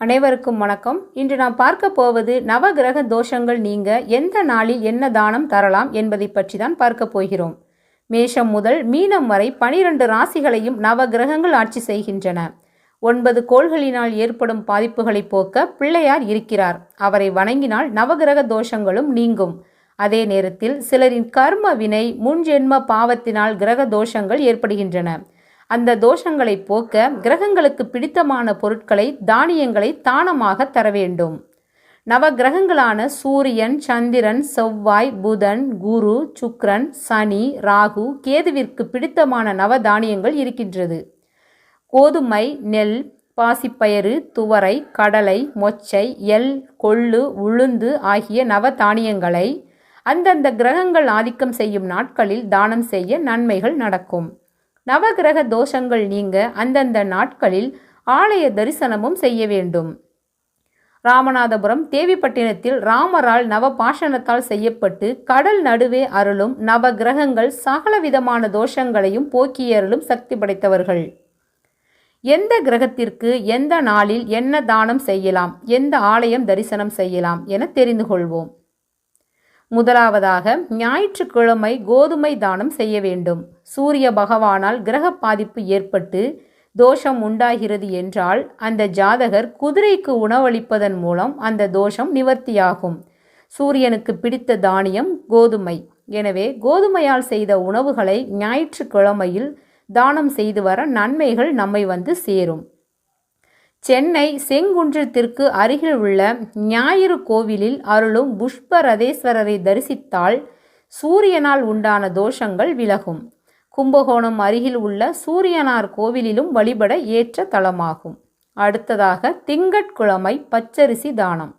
அனைவருக்கும் வணக்கம். இன்று நாம் பார்க்க போவது நவகிரக தோஷங்கள் நீங்க எந்த நாளில் என்ன தானம் தரலாம் என்பதை பற்றி தான் பார்க்க போகிறோம். மேஷம் முதல் மீனம் வரை பனிரெண்டு ராசிகளையும் நவகிரகங்கள் ஆட்சி செய்கின்றன. ஒன்பது கோள்களினால் ஏற்படும் பாதிப்புகளை போக்க பிள்ளையார் இருக்கிறார். அவரை வணங்கினால் நவகிரக தோஷங்களும் நீங்கும். அதே நேரத்தில் சிலரின் கர்ம வினை முன்ஜென்ம பாவத்தினால் கிரக தோஷங்கள் ஏற்படுகின்றன. அந்த தோஷங்களை போக்க கிரகங்களுக்கு பிடித்தமான பொருட்களை தானியங்களை தானமாக தர வேண்டும். நவ கிரகங்களான சூரியன் சந்திரன் செவ்வாய் புதன் குரு சுக்ரன் சனி ராகு கேதுவிற்கு பிடித்தமான நவ தானியங்கள் இருக்கின்றது. கோதுமை நெல் பாசிப்பயறு துவரை கடலை மொச்சை எல் கொள்ளு உளுந்து ஆகிய நவ தானியங்களை அந்தந்த கிரகங்கள் ஆதிக்கம் செய்யும் நாட்களில் தானம் செய்ய நன்மைகள் நடக்கும். நவகிரக தோஷங்கள் நீங்க அந்தந்த நாட்களில் ஆலய தரிசனமும் செய்ய வேண்டும். ராமநாதபுரம் தேவிப்பட்டினத்தில் ராமரால் நவ பாஷணத்தால் செய்யப்பட்டு கடல் நடுவே அருளும் நவ கிரகங்கள் சகலவிதமான தோஷங்களையும் போக்கியருளும் சக்தி படைத்தவர்கள். எந்த கிரகத்திற்கு எந்த நாளில் என்ன தானம் செய்யலாம் எந்த ஆலயம் தரிசனம் செய்யலாம் என தெரிந்து கொள்வோம். முதலாவதாக ஞாயிற்றுக்கிழமை கோதுமை தானம் செய்ய வேண்டும். சூரிய பகவானால் கிரக பாதிப்பு ஏற்பட்டு தோஷம் உண்டாகிறது என்றால் அந்த ஜாதகர் குதிரைக்கு உணவளிப்பதன் மூலம் அந்த தோஷம் நிவர்த்தியாகும். சூரியனுக்கு பிடித்த தானியம் கோதுமை. எனவே கோதுமையால் செய்த உணவுகளை ஞாயிற்றுக்கிழமையில் தானம் செய்து வர நன்மைகள் நம்மை வந்து சேரும். சென்னை செங்குன்றத்திற்கு அருகில் உள்ள ஞாயிறு கோவிலில் அருளும் புஷ்பரதேஸ்வரரை தரிசித்தால் சூரியனால் உண்டான தோஷங்கள் விலகும். கும்பகோணம் அருகில் உள்ள சூரியனார் கோவிலிலும் வழிபட ஏற்ற தலமாகும். அடுத்ததாக திங்கட்கிழமை பச்சரிசி தானம்.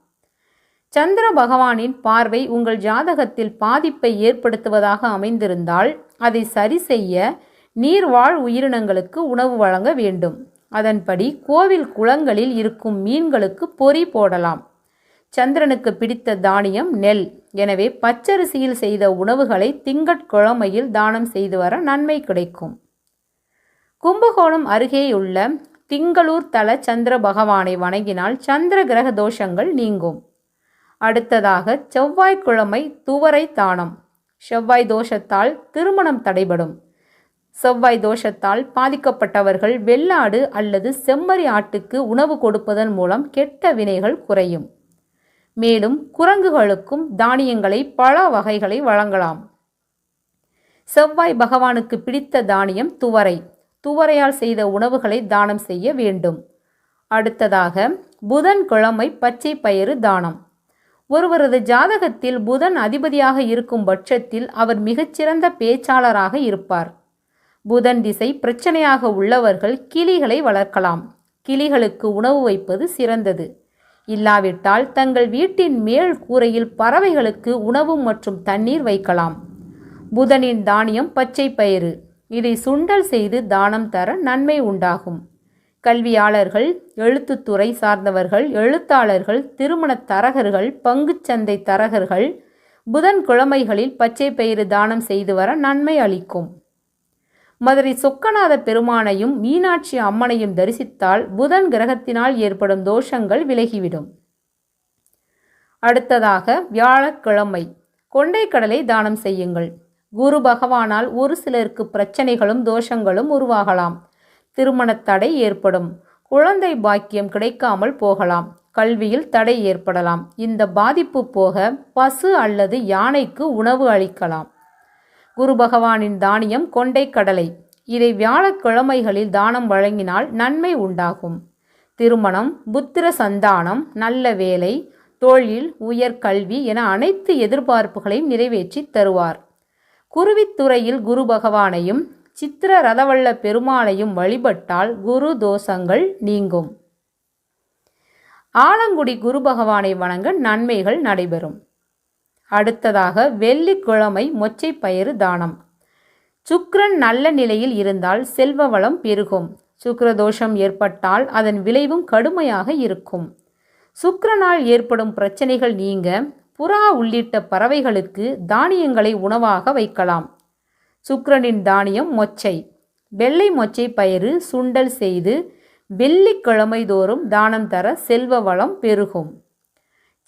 சந்திர பகவானின் பார்வை உங்கள் ஜாதகத்தில் பாதிப்பை ஏற்படுத்துவதாக அமைந்திருந்தால் அதை சரி செய்ய நீர்வாழ் உயிரினங்களுக்கு உணவு வழங்க வேண்டும். அதன்படி கோவில் குளங்களில் இருக்கும் மீன்களுக்கு பொறி போடலாம். சந்திரனுக்கு பிடித்த தானியம் நெல். எனவே பச்சரிசியில் செய்த உணவுகளை திங்கட்கிழமையில் தானம் செய்து வர நன்மை கிடைக்கும். கும்பகோணம் அருகேயுள்ள திங்களூர் தல சந்திர பகவானை வணங்கினால் சந்திர கிரக தோஷங்கள் நீங்கும். அடுத்ததாக செவ்வாய்க்கிழமை துவரை தானம். செவ்வாய் தோஷத்தால் திருமணம் தடைபடும். செவ்வாய் தோஷத்தால் பாதிக்கப்பட்டவர்கள் வெள்ளாடு அல்லது செம்மறி ஆட்டுக்கு உணவு கொடுப்பதன் மூலம் கெட்ட வினைகள் குறையும். மேலும் குரங்குகளுக்கும் தானியங்களை பல வகைகளை வழங்கலாம். செவ்வாய் பகவானுக்கு பிடித்த தானியம் துவரை. துவரையால் செய்த உணவுகளை தானம் செய்ய வேண்டும். அடுத்ததாக புதன் கிழமை பச்சை பயிறு தானம். ஒருவரது ஜாதகத்தில் புதன் அதிபதியாக இருக்கும் பட்சத்தில் அவர் மிகச்சிறந்த பேச்சாளராக இருப்பார். புதன் திசை பிரச்சனையாக உள்ளவர்கள் கிளிகளை வளர்க்கலாம். கிளிகளுக்கு உணவு வைப்பது சிறந்தது. இல்லாவிட்டால் தங்கள் வீட்டின் மேல் கூரையில் பறவைகளுக்கு உணவு மற்றும் தண்ணீர் வைக்கலாம். புதனின் தானியம் பச்சை பயிறு. இதை சுண்டல் செய்து தானம் தர நன்மை உண்டாகும். கல்வியாளர்கள் எழுத்துத்துறை சார்ந்தவர்கள் எழுத்தாளர்கள் திருமண தரகர்கள் பங்குச்சந்தை தரகர்கள் புதன் கிழமைகளில் பச்சை பயிறு தானம் செய்து வர நன்மை அளிக்கும். மதுரை சொக்கநாத பெருமானையும் மீனாட்சி அம்மனையும் தரிசித்தால் புதன் கிரகத்தினால் ஏற்படும் தோஷங்கள் விலகிவிடும். அடுத்ததாக வியாழக்கிழமை கொண்டைக்கடலை தானம் செய்யுங்கள். குரு பகவானால் ஒரு சிலருக்கு பிரச்சனைகளும் தோஷங்களும் உருவாகலாம். திருமணத் தடை ஏற்படும். குழந்தை பாக்கியம் கிடைக்காமல் போகலாம். கல்வியில் தடை ஏற்படலாம். இந்த பாதிப்பு போக பசு அல்லது யானைக்கு உணவு அளிக்கலாம். குரு பகவானின் தானியம் கொண்டை கடலை இதை வியாழக்கிழமைகளில் தானம் வழங்கினால் நன்மை உண்டாகும். திருமணம் புத்திர சந்தானம் நல்ல வேலை தொழில் உயர்கல்வி என அனைத்து எதிர்பார்ப்புகளையும் நிறைவேற்றி தருவார். குருவித்துறையில் குரு பகவானையும் சித்திர ரதவள்ள பெருமாளையும் வழிபட்டால் குரு தோஷங்கள் நீங்கும். ஆலங்குடி குரு பகவானை வணங்க நன்மைகள் நடைபெறும். அடுத்ததாக வெள்ளிக்கிழமை மொச்சை பயிறு தானம். சுக்ரன் நல்ல நிலையில் இருந்தால் செல்வ வளம் பெருகும். சுக்ரதோஷம் ஏற்பட்டால் அதன் விளைவும் கடுமையாக இருக்கும். சுக்ரனால் ஏற்படும் பிரச்சனைகள் நீங்க புறா உள்ளிட்ட பறவைகளுக்கு தானியங்களை உணவாக வைக்கலாம். சுக்ரனின் தானியம் மொச்சை. வெள்ளை மொச்சை பயிறு சுண்டல் செய்து வெள்ளிக்கிழமை தோறும் தானம் தர செல்வ வளம் பெருகும்.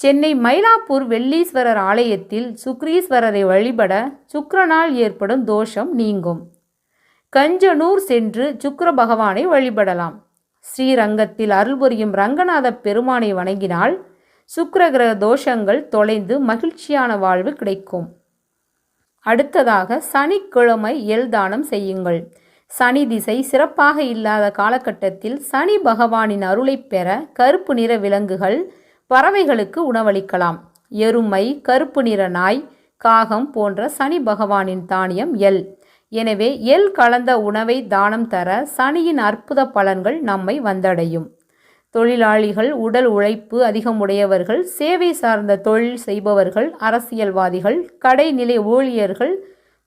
சென்னை மயிலாப்பூர் வெள்ளீஸ்வரர் ஆலயத்தில் சுக்ரீஸ்வரரை வழிபட சுக்கரனால் ஏற்படும் தோஷம் நீங்கும். கஞ்சனூர் சென்று சுக்கர பகவானை வழிபடலாம். ஸ்ரீரங்கத்தில் அருள்புரியும் ரங்கநாத பெருமானை வணங்கினால் சுக்கிர கிரக தோஷங்கள் தொலைந்து மகிழ்ச்சியான வாழ்வு கிடைக்கும். அடுத்ததாக சனிக்கிழமை எல் தானம் செய்யுங்கள். சனி திசை சிறப்பாக இல்லாத காலகட்டத்தில் சனி பகவானின் அருளைப் பெற கருப்பு நிற விலங்குகள் பறவைகளுக்கு உணவளிக்கலாம். எருமை கருப்பு நிற நாய் காகம் போன்ற சனி பகவானின் தானியம் எல். எனவே எல் கலந்த உணவை தானம் தர சனியின் அற்புத பலன்கள் நம்மை வந்தடையும். தொழிலாளிகள் உடல் உழைப்பு அதிகமுடையவர்கள் சேவை சார்ந்த தொழில் செய்பவர்கள் அரசியல்வாதிகள் கடைநிலை ஊழியர்கள்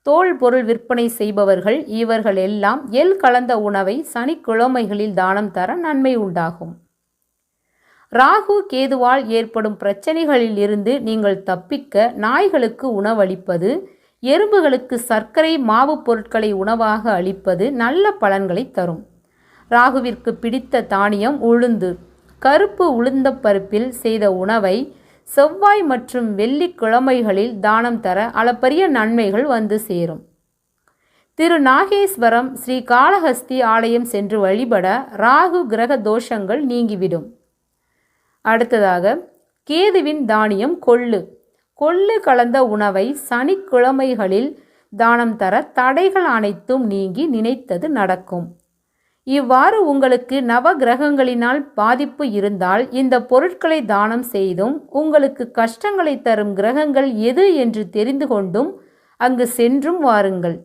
தோல் பொருள் விற்பனை செய்பவர்கள் இவர்கள் எல்லாம் எல் கலந்த உணவை சனிக்கிழமைகளில் தானம் தர நன்மை உண்டாகும். ராகு கேதுவால் ஏற்படும் பிரச்சனைகளில் இருந்து நீங்கள் தப்பிக்க நாய்களுக்கு உணவளிப்பது எறும்புகளுக்கு சர்க்கரை மாவு பொருட்களை உணவாக அளிப்பது நல்ல பலன்களை தரும். ராகுவிற்கு பிடித்த தானியம் உளுந்து. கருப்பு உளுந்த பருப்பில் செய்த உணவை செவ்வாய் மற்றும் வெள்ளிக்கிழமைகளில் தானம் தர அளப்பரிய நன்மைகள் வந்து சேரும். திரு. நாகேஸ்வரம் ஸ்ரீ காளஹஸ்தி ஆலயம் சென்று வழிபட ராகு கிரக தோஷங்கள் நீங்கிவிடும். அடுத்ததாக கேதுவின் தானியம் கொள்ளு. கொள்ளு கலந்த உணவை சனிக்கிழமைகளில் தானம் தர தடைகள் அனைத்தும் நீங்கி நினைத்தது நடக்கும். இவ்வாறு உங்களுக்கு நவ கிரகங்களினால் பாதிப்பு இருந்தால் இந்த பொருட்களை தானம் செய்தும் உங்களுக்கு கஷ்டங்களை தரும் கிரகங்கள் எது என்று தெரிந்து கொண்டும் அங்கு சென்றும் வாருங்கள்.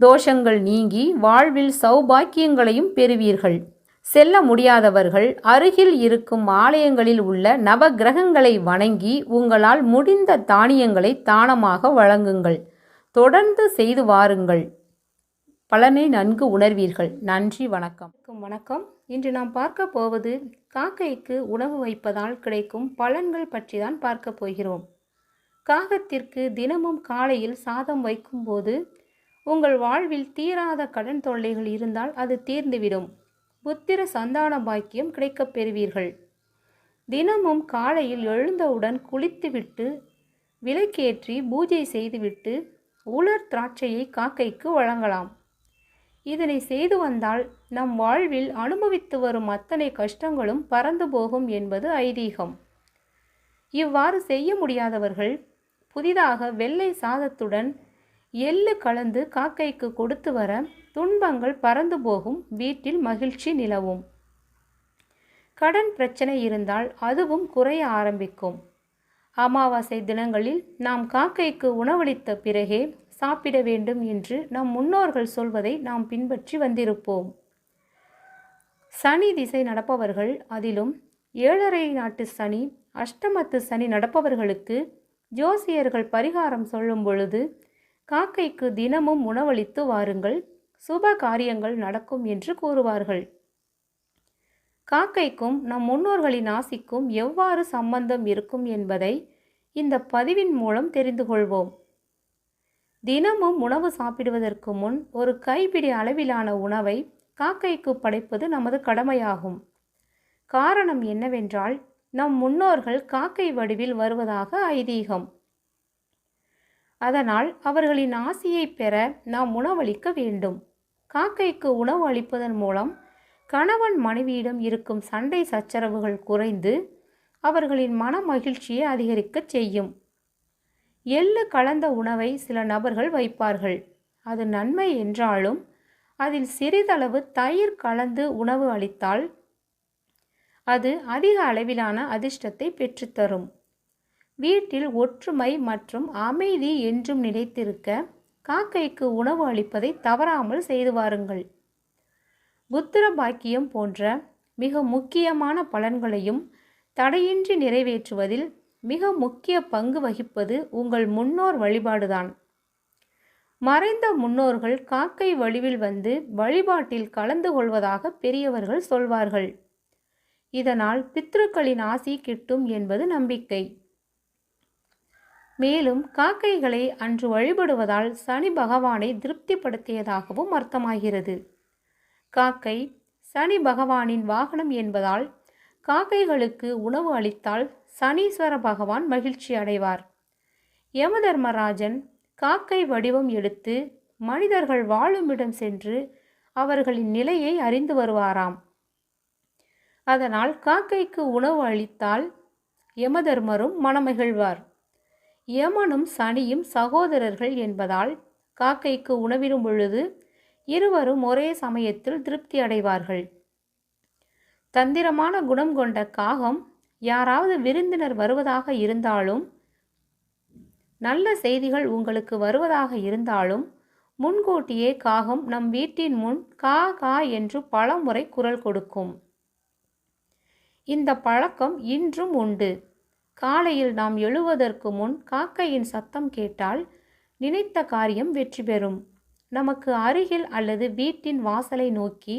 தோஷங்கள் நீங்கி வாழ்வில் சௌபாக்கியங்களையும் பெறுவீர்கள். செல்ல முடியாதவர்கள் அருகில் இருக்கும் ஆலயங்களில் உள்ள நவகிரகங்களை வணங்கி உங்களால் முடிந்த தானியங்களை தானமாக வழங்குங்கள். தொடர்ந்து செய்து வாருங்கள். பலனை நன்கு உணர்வீர்கள். நன்றி வணக்கம். வணக்கம் இன்று நாம் பார்க்க போவது காக்கைக்கு உணவு வைப்பதால் கிடைக்கும் பலன்கள் பற்றி தான் பார்க்க போகிறோம். காகத்திற்கு தினமும் காலையில் சாதம் வைக்கும்போது உங்கள் வாழ்வில் தீராத கடன் தொல்லைகள் இருந்தால் அது தீர்ந்துவிடும். புத்திர சந்தான பாக்கியம் கிடைக்கப் பெறுவீர்கள். தினமும் காலையில் எழுந்தவுடன் குளித்துவிட்டு விளக்கேற்றி பூஜை செய்துவிட்டு உலர் திராட்சையை காக்கைக்கு வழங்கலாம். இதனை செய்து வந்தால் நம் வாழ்வில் அனுபவித்து வரும் அத்தனை கஷ்டங்களும் பறந்து போகும் என்பது ஐதீகம். இவ்வாறு செய்ய முடியாதவர்கள் புதிதாக வெள்ளை சாதத்துடன் எள்ளு கலந்து காக்கைக்கு கொடுத்து வர துன்பங்கள் பறந்து போகும். வீட்டில் மகிழ்ச்சி நிலவும். கடன் பிரச்சனை இருந்தால் அதுவும் குறைய ஆரம்பிக்கும். அமாவாசை தினங்களில் நாம் காக்கைக்கு உணவளித்த பிறகே சாப்பிட வேண்டும் என்று நம் முன்னோர்கள் சொல்வதை நாம் பின்பற்றி வந்திருப்போம். சனி திசை நடப்பவர்கள் அதிலும் ஏழரை நாட்டு சனி அஷ்டமத்து சனி நடப்பவர்களுக்கு ஜோசியர்கள் பரிகாரம் சொல்லும் பொழுது காக்கைக்கு தினமும் உணவளித்து வாருங்கள் சுப காரியங்கள் நடக்கும் என்று கூறுவார்கள். காக்கைக்கும் நம் முன்னோர்களின் ஆசிக்கும் எவ்வாறு சம்பந்தம் இருக்கும் என்பதை இந்த பதிவின் மூலம் தெரிந்து கொள்வோம். தினமும் உணவு சாப்பிடுவதற்கு முன் ஒரு கைப்பிடி அளவிலான உணவை காக்கைக்கு படைப்பது நமது கடமையாகும். காரணம் என்னவென்றால் நம் முன்னோர்கள் காக்கை வடிவில் வருவதாக ஐதீகம். அதனால் அவர்களின் ஆசியை பெற நாம் உணவளிக்க வேண்டும். காக்கைக்கு உணவு அளிப்பதன் மூலம் கணவன் மனைவியிடம் இருக்கும் சண்டை சச்சரவுகள் குறைந்து அவர்களின் மன மகிழ்ச்சியை அதிகரிக்கச் செய்யும். எள்ளு கலந்த உணவை சில நபர்கள் வைப்பார்கள். அது நன்மை என்றாலும் அதில் சிறிதளவு தயிர் கலந்து உணவு அளித்தால் அது அதிக அளவிலான அதிர்ஷ்டத்தை பெற்றுத்தரும். வீட்டில் ஒற்றுமை மற்றும் அமைதி என்றும் நிலைத்திருக்க காக்கைக்கு உணவு அளிப்பதை தவறாமல் செய்து வாருங்கள். புத்திர பாக்கியம் போன்ற மிக முக்கியமான பலன்களையும் தடையின்றி நிறைவேற்றுவதில் மிக முக்கிய பங்கு வகிப்பது உங்கள் முன்னோர் வழிபாடுதான். மறைந்த முன்னோர்கள் காக்கை வடிவில் வந்து வழிபாட்டில் கலந்து கொள்வதாக பெரியவர்கள் சொல்வார்கள். இதனால் பித்ருக்களின் ஆசி கிட்டும் என்பது நம்பிக்கை. மேலும் காக்கைகளை அன்று வழிபடுவதால் சனி பகவானை திருப்திப்படுத்தியதாகவும் அர்த்தமாகிறது. காக்கை சனி பகவானின் வாகனம் என்பதால் காக்கைகளுக்கு உணவு அளித்தால் சனீஸ்வர பகவான் மகிழ்ச்சி அடைவார். யமதர்மராஜன் காக்கை வடிவம் எடுத்து மனிதர்கள் வாழுமிடம் சென்று அவர்களின் நிலையை அறிந்து வருவாராம். அதனால் காக்கைக்கு உணவு அளித்தால் யமதர்மரும் மனமகிழ்வார். யமனும் சனியும் சகோதரர்கள் என்பதால் காக்கைக்கு உணவிடும் பொழுது இருவரும் ஒரே சமயத்தில் திருப்தி அடைவார்கள். தந்திரமான குணம் கொண்ட காகம் யாராவது விருந்தினர் வருவதாக இருந்தாலும் நல்ல செய்திகள் உங்களுக்கு வருவதாக இருந்தாலும் முன்கூட்டியே காகம் நம் வீட்டின் முன் கா கா என்று பலமுறை குரல் கொடுக்கும். இந்த பழக்கம் இன்றும் உண்டு. காலையில் நாம் எழுவதற்கு முன் காக்கையின் சத்தம் கேட்டால் நினைத்த காரியம் வெற்றி பெறும். நமக்கு அருகில் அல்லது வீட்டின் வாசலை நோக்கி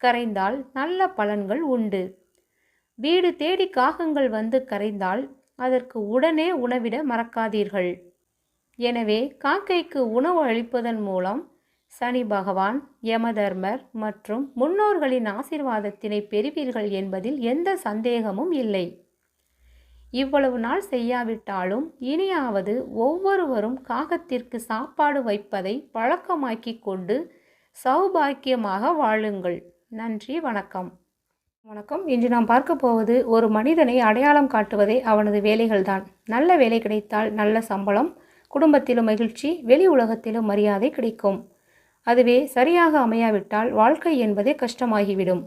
கரைந்தால் நல்ல பலன்கள் உண்டு. வீடு தேடி காகங்கள் வந்து கரைந்தால் அதற்கு உடனே உணவிட மறக்காதீர்கள். எனவே காக்கைக்கு உணவு அளிப்பதன் மூலம் சனி பகவான் யமதர்மர் மற்றும் முன்னோர்களின் ஆசிர்வாதத்தினை பெறுவீர்கள் என்பதில் எந்த சந்தேகமும் இல்லை. இவ்வளவு நாள் செய்யாவிட்டாலும் இனியாவது ஒவ்வொருவரும் காகத்திற்கு சாப்பாடு வைப்பதை பழக்கமாக்கி கொண்டு சௌபாக்கியமாக வாழுங்கள். நன்றி வணக்கம். வணக்கம். இன்று நாம் பார்க்க போவது ஒரு மனிதனை அடையாளம் காட்டுவதே அவனது வேலைகள்தான். நல்ல வேலை கிடைத்தால் நல்ல சம்பளம் குடும்பத்திலும் மகிழ்ச்சி வெளி உலகத்திலும் மரியாதை கிடைக்கும். அதுவே சரியாக அமையாவிட்டால் வாழ்க்கை என்பதே கஷ்டமாகிவிடும்.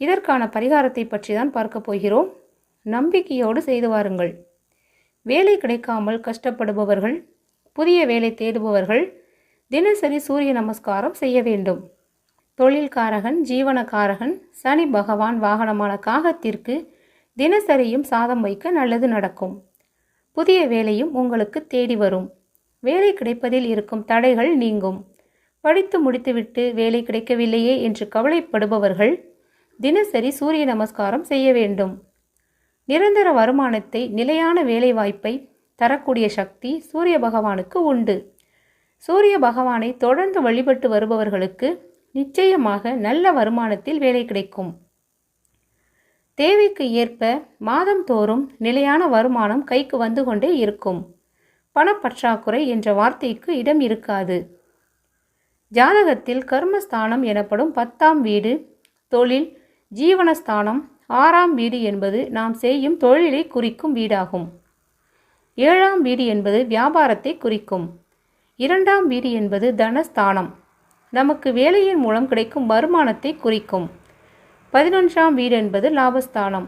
இதற்கான பரிகாரத்தை பற்றி தான் பார்க்க போகிறோம். நம்பிக்கையோடு செய்து வாருங்கள். வேலை கிடைக்காமல் கஷ்டப்படுபவர்கள் புதிய வேலை தேடுபவர்கள் தினசரி சூரிய நமஸ்காரம் செய்ய வேண்டும். தொழில்காரகன் ஜீவனக்காரகன் சனி பகவான் வாகனமான காகத்திற்கு தினசரியும் சாதம் வைக்க நல்லது நடக்கும். புதிய வேலையும் உங்களுக்கு தேடி வரும். வேலை கிடைப்பதில் இருக்கும் தடைகள் நீங்கும். படித்து முடித்துவிட்டு வேலை கிடைக்கவில்லையே என்று கவலைப்படுபவர்கள் தினசரி சூரிய நமஸ்காரம் செய்ய வேண்டும். நிரந்தர வருமானத்தை நிலையான வேலைவாய்ப்பை தரக்கூடிய சக்தி சூரிய பகவானுக்கு உண்டு. சூரிய பகவானை தொடர்ந்து வழிபட்டு வருபவர்களுக்கு நிச்சயமாக நல்ல வருமானத்தில் வேலை கிடைக்கும். தேவைக்கு ஏற்ப மாதந்தோறும் நிலையான வருமானம் கைக்கு வந்து கொண்டே இருக்கும். பணப்பற்றாக்குறை என்ற வார்த்தைக்கு இடம் இருக்காது. ஜாதகத்தில் கர்மஸ்தானம் எனப்படும் பத்தாம் வீடு தொழில் ஜீவனஸ்தானம் ஆறாம் வீடு என்பது நாம் செய்யும் தொழிலை குறிக்கும் வீடாகும். ஏழாம் வீடு என்பது வியாபாரத்தை குறிக்கும். இரண்டாம் வீடு என்பது தனஸ்தானம். நமக்கு வேலையின் மூலம் கிடைக்கும் வருமானத்தை குறிக்கும். பதினொன்றாம் வீடு என்பது லாபஸ்தானம்.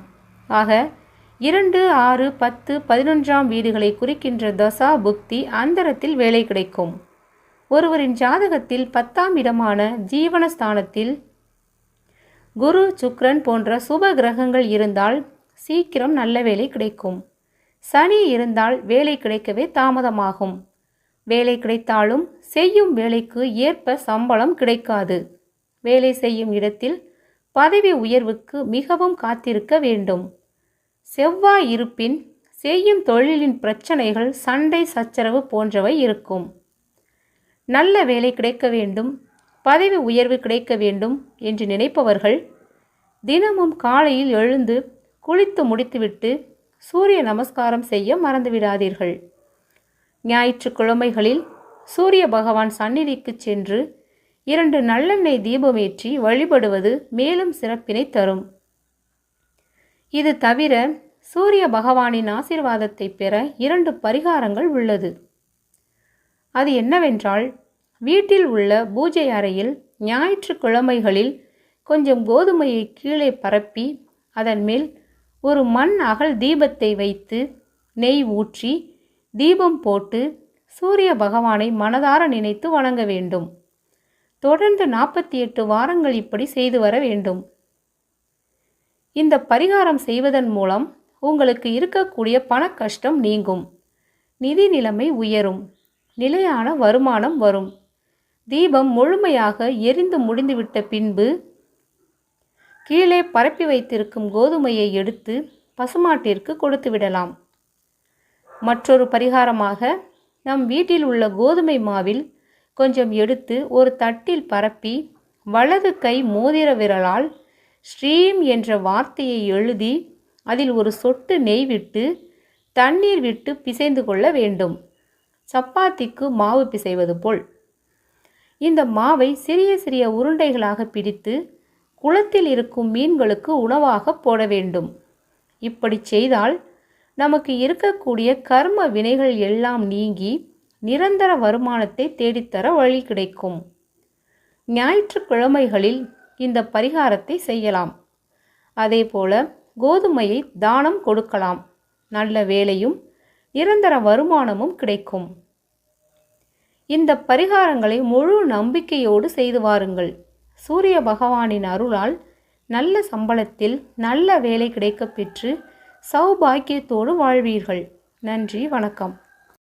ஆக இரண்டு ஆறு பத்து பதினொன்றாம் வீடுகளை குறிக்கின்ற தசா புக்தி அந்தரத்தில் வேலை கிடைக்கும். ஒருவரின் ஜாதகத்தில் பத்தாம் இடமான ஜீவனஸ்தானத்தில் குரு சுக்ரன் போன்ற சுப கிரகங்கள் இருந்தால் சீக்கிரம் நல்ல வேலை கிடைக்கும். சனி இருந்தால் வேலை கிடைக்கவே தாமதமாகும். வேலை கிடைத்தாலும் செய்யும் வேலைக்கு ஏற்ப சம்பளம் கிடைக்காது. வேலை செய்யும் இடத்தில் பதவி உயர்வுக்கு மிகவும் காத்திருக்க வேண்டும். செவ்வாய் இருப்பின் செய்யும் தொழிலின் பிரச்சனைகள் சண்டை சச்சரவு போன்றவை இருக்கும். நல்ல வேலை கிடைக்க வேண்டும். பதவி உயர்வு கிடைக்க வேண்டும் என்று நினைப்பவர்கள் தினமும் காலையில் எழுந்து குளித்து முடித்துவிட்டு சூரிய நமஸ்காரம் செய்ய மறந்துவிடாதீர்கள். ஞாயிற்றுக்கிழமைகளில் சூரிய பகவான் சந்நிதிக்கு சென்று இரண்டு நல்லெண்ணெய் தீபமேற்றி வழிபடுவது மேலும் சிறப்பினை தரும். இது தவிர சூரிய பகவானின் ஆசிர்வாதத்தை பெற இரண்டு பரிகாரங்கள் உள்ளது. அது என்னவென்றால் வீட்டில் உள்ள பூஜை அறையில் ஞாயிற்றுக்கிழமைகளில் கொஞ்சம் கோதுமையை கீழே பரப்பி அதன் மேல் ஒரு மண் அகல் தீபத்தை வைத்து நெய் ஊற்றி தீபம் போட்டு சூரிய பகவானை மனதார நினைத்து வணங்க வேண்டும். தொடர்ந்து நாற்பத்தி எட்டு வாரங்கள் இப்படி செய்து வர வேண்டும். இந்த பரிகாரம் செய்வதன் மூலம் உங்களுக்கு இருக்கக்கூடிய பண கஷ்டம் நீங்கும். நிதி நிலைமை உயரும். நிலையான வருமானம் வரும். தீபம் முழுமையாக எரிந்து முடிந்துவிட்ட பின்பு கீழே பரப்பி வைத்திருக்கும் கோதுமையை எடுத்து பசுமாட்டிற்கு கொடுத்து விடலாம். மற்றொரு பரிகாரமாக நம் வீட்டில் உள்ள கோதுமை மாவில் கொஞ்சம் எடுத்து ஒரு தட்டில் பரப்பி வலது கை மோதிர விரலால் ஸ்ரீம் என்ற வார்த்தையை எழுதி அதில் ஒரு சொட்டு நெய் விட்டு தண்ணீர் விட்டு பிசைந்து கொள்ள வேண்டும். சப்பாத்திக்கு மாவு பிசைவது போல். இந்த மாவை சிறிய சிறிய உருண்டைகளாக பிடித்து குளத்தில் இருக்கும் மீன்களுக்கு உணவாக போட வேண்டும். இப்படி செய்தால் நமக்கு இருக்கக்கூடிய கர்ம வினைகள் எல்லாம் நீங்கி நிரந்தர வருமானத்தை தேடித்தர வழி கிடைக்கும். ஞாயிற்றுக்கிழமைகளில் இந்த பரிகாரத்தை செய்யலாம். அதேபோல கோதுமையை தானம் கொடுக்கலாம். நல்ல வேலையும் நிரந்தர வருமானமும் கிடைக்கும். இந்த பரிகாரங்களை முழு நம்பிக்கையோடு செய்து வாருங்கள். சூரிய பகவானின் அருளால் நல்ல சம்பளத்தில் நல்ல வேலை கிடைக்கப் பெற்று சௌபாக்கியத்தோடு வாழ்வீர்கள். நன்றி வணக்கம்.